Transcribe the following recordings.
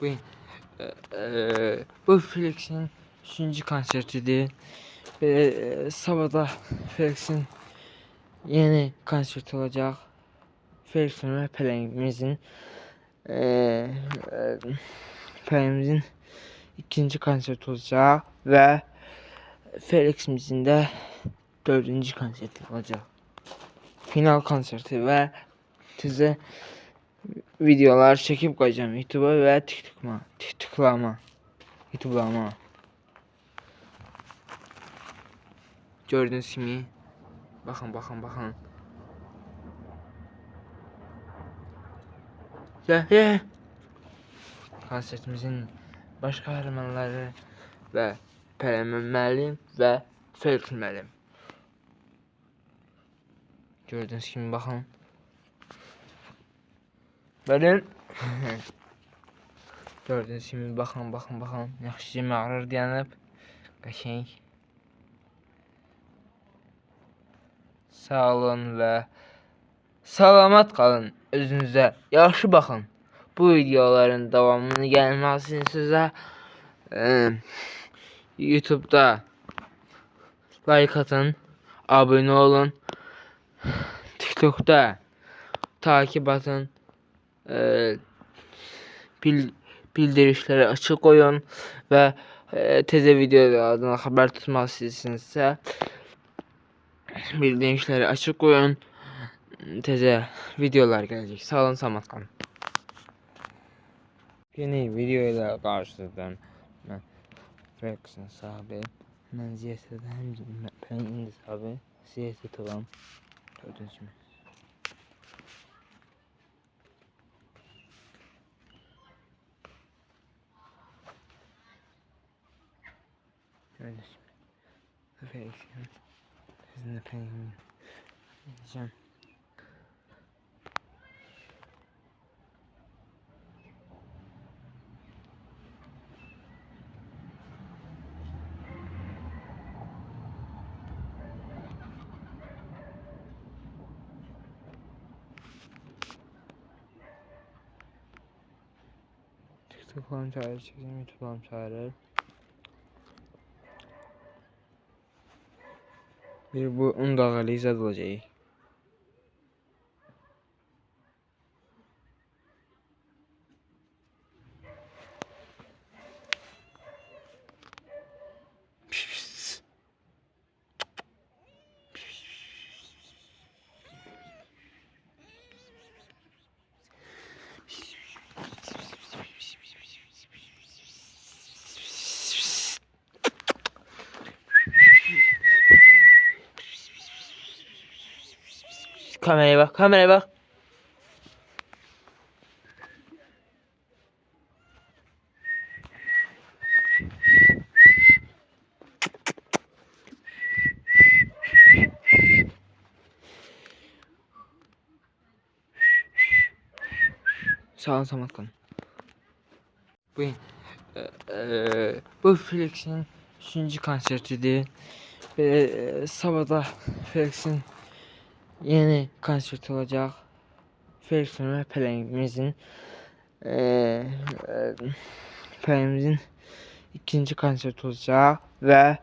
Bu, e, e, bu Felix'in 3. konsertidir. Ve e, sabahda Felix'in yeni konserti olacak. Felix'in ve Pelengimizin e, Pelengimizin ikinci konserti olacak ve Felix'imizin de dördüncü konserti olacak. Final konserti ve size videolar çekip koyacağım YouTube'a ve TikTok'uma. TikTok'lama. YouTube'lama. Gördüğünüz gibi bakın bakın bakın. Ya. Konsertimizin baş kahramanları ve Pelemen Müəllim ve Felix Müəllim. Gördüğünüz gibi bakın. Benim Gördüğünüz gibi bakın bakın bakın. Yaxşı mağrur dayanıb qəşəng. Sağ olun və salamat qalın özünüzə. Yaxşı baxın. Bu videoların davamını gəlməsi üçün sizə. E, YouTube'da like atın abone olun. TikTok'ta takip atın e, bil, bildirişleri açık koyun ve e, teze videolardan haber tutmak isterseniz bildirişleri açık koyun. Teze videolar gelecek. Sağ olun selamat kalın yeni videoyla karşınızdayım. Ben Rex'in sahibi. Ben Ziyasa'da hem ben indi sahibi Ziyasa tamam gördüğünüz gibi Öyle şimdi. Felix yani. Sizinle peynir yiyeceğim. TikTok falan çağırır, çekeceğim YouTube falan çağırır. Bir bu un dağılı izad olacak. Kameraya bak, kameraya bak. Sağ olun, selamat kalın. Bu, e, e, bu Felix'in 3. konsertidir. Ve e, sabahda Felix'in yeni konserti olacak. Felix'in ve Pelengimizin e, e, ikinci konserti olacak ve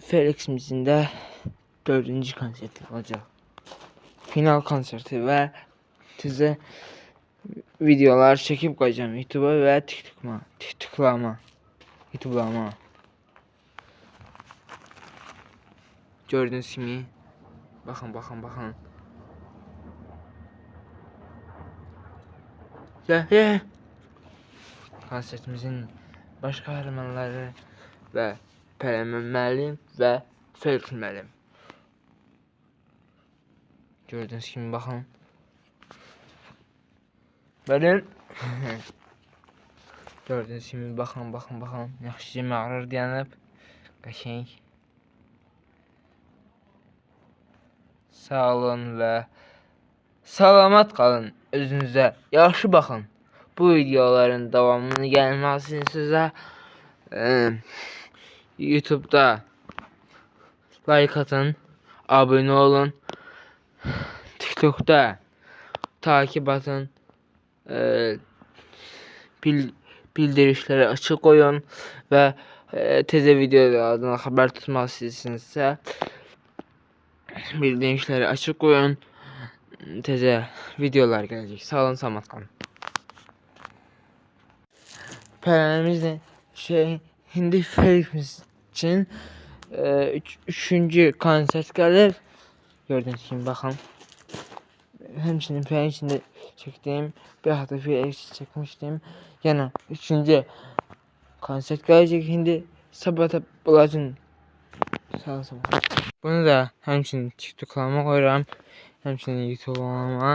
Felix'imizin de dördüncü konserti olacak. Final konserti ve size videolar çekip koyacağım YouTube'a ve TikTok'uma. TikTok'lama. YouTube'lama. Gördüğünüz gibi bakın bakın bakın. Ya ya. Konsertimizin baş kahramanları ve Pelemen Müəllim ve Felix Müəllim. Gördüğünüz gibi bakın. Benim Gördüğünüz gibi bakın bakın bakın yaxşı mağrur dayanıb qəşəng Sağ olun və salamat qalın özünüzə. Yaxşı baxın. Bu videoların davamını gəlməsi üçün sizə e, YouTube'da like atın abone olun TikTok'ta takip atın e, bil, bildirişləri açıq qoyun və e, təzə videolardan xəbər tutmaq istəyirsinizsə bildirişləri açıq qoyun. Təzə videolar gələcək. Sağ olun, salamat qalın. Pərəmizlə şey hindi filmimiz üçün e, üç, üçüncü konsert gəlir. Gördüyünüz kimi baxın. Həmçinin pəyin içində çəkdiyim bir hafta Felix çəkmişdim. Yəni üçüncü konsert gələcək indi sabah bulacın. Sağ olun. Bunu da həmçinin TikTok'lama qoyuram. Həmçinin YouTube'lama.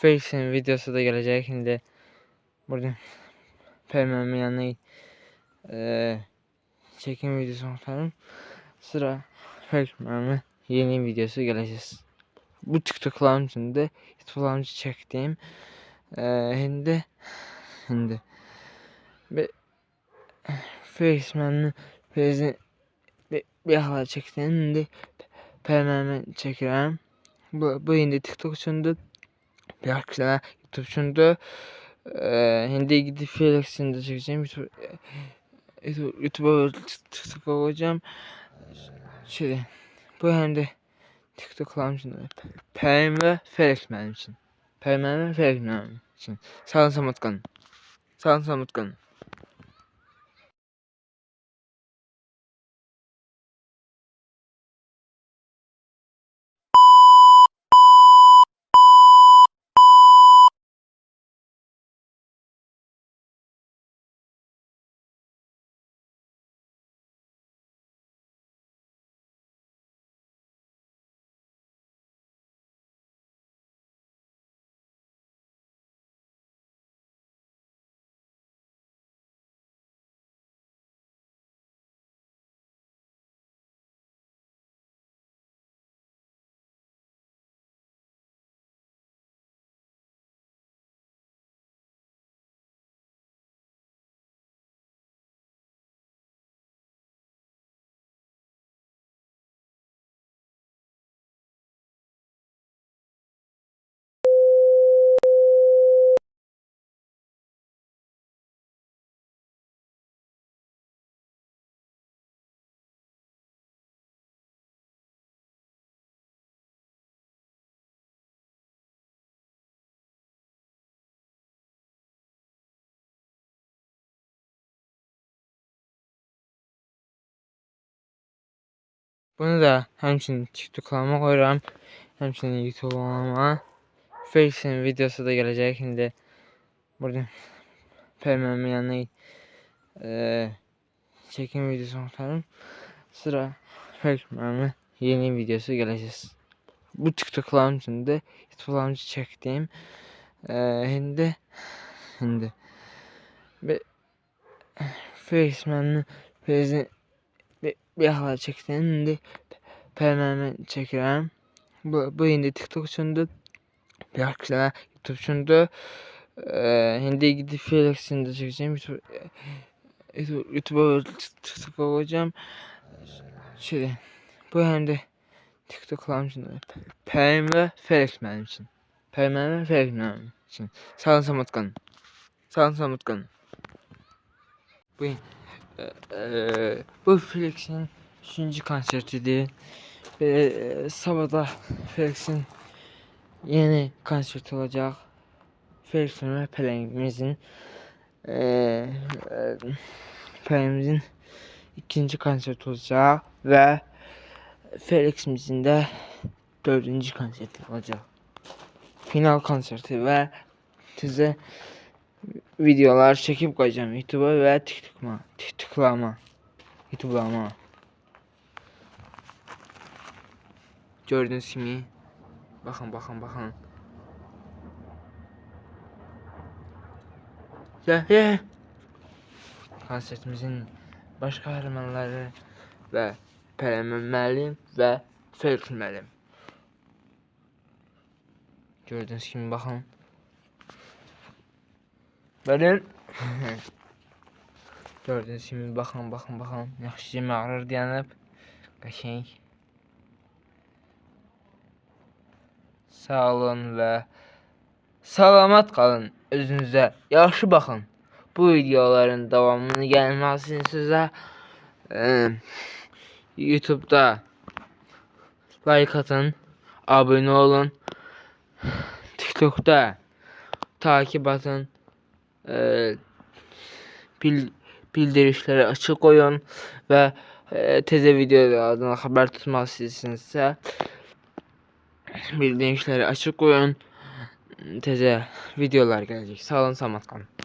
Felix'in videosu da gələcək indi. Burada Peyməmin yanına eee çekim videosu atarım. Sıra Felix Məmin yeni videosu gələcək. Bu TikTok'larım üçün də YouTube'larım üçün çəkdiyim eee indi indi Felix Məmin Felix'in bir, hala çəkdim indi Peyməmin çəkirəm. Bu, bu indi TikTok üçündür. Bir arkadaşlar YouTube üçündür. Eee hindi gidip Felix'in de çekeceğim. YouTube, YouTube, YouTube'a TikTok'a koyacağım. Şey, bu hem de TikTok'larım için. Peyam ve Felix benim için. Peyam ve Felix benim için. Sağ olun Samet kalın. Sağ olun Samet Bunu da həmçinin TikTok'lama qoyuram. Həmçinin YouTube'lama. Felix'in videosu da gələcək indi. Burada Peyməmin yanına eee çekim videosu atarım. Sıra Felix yeni videosu gələcək. Bu TikTok'larım üçün də YouTube'larım üçün çəkdiyim eee indi indi Felix Felix'in bir, hala çəkdim indi Peyməmin çəkirəm. Bu, bu indi TikTok üçündür. Bir arkadaşlar YouTube üçündür. Eee hindi gidip Felix'in de çekeceğim. YouTube, YouTube, TikTok'a koyacağım. Şey, bu hem de TikTok'larım için. Peyam ve Felix benim için. Peyam ve Felix benim için. Sağ olun Samet. Sağ olun Samet. Bu bu Felix'in 3. konsertidir. Ve eee, sabah da Felix'in yeni konsert olacak. Felix'in ve Pelengimizin eee, Pelengimizin ikinci konsert olacak ve Felix'imizin de dördüncü konserti olacak. Final konserti ve size videolar çekip koyacağım YouTube'a ve TikTok'ma. TikTok'lama. YouTube'lama. Gördüğünüz gibi. Bakın bakın bakın. Ya ya. Konsertimizin baş kahramanları ve Pelemen Məlim ve Felix Məlim. Gördüğünüz gibi bakın. Benim Gördüğünüz gibi bakın bakın bakın. Yaxşı mağrur dayanıb. Qəşəng. Sağ olun və salamat qalın özünüzə. Yaxşı baxın. bu videoların devamını gelmesini size e, YouTube'da like atın, abone olun. TikTok'ta takip atın. E, bil, bildirişleri açık koyun ve e, teze videolardan haber tutması içinsə bildirişləri açık koyun. Teze videolar gelecek. Sağ olun, salamat qalın.